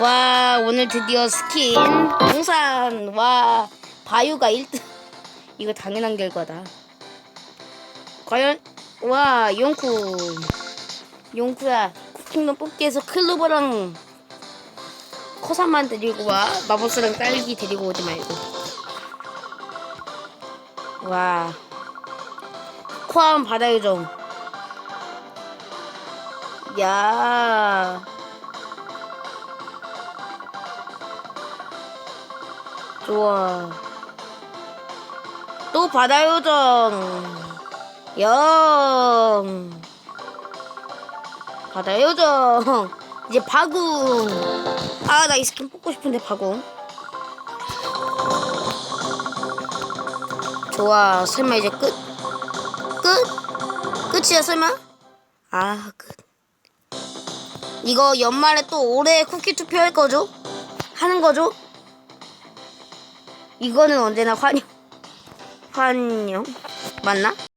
와 오늘 드디어 스킨 동산. 와 바유가 1등. 이거 당연한 결과다. 과연 와 용쿠. 용쿠야 쿠킹만 뽑기 해서 클로버랑 코사만 데리고 와. 마법사랑 딸기 데리고 오지 말고. 와. 코암 바다요정. 야 좋아. 또 바다 요정. 영. 바다 요정. 이제 바궁. 아, 나 이 스킨 뽑고 싶은데, 바궁. 좋아. 설마 이제 끝? 끝? 끝이야, 설마? 아, 끝. 이거 연말에 또 올해 쿠키 투표할 거죠? 하는 거죠? 이거는 언제나 환영 환영 맞나?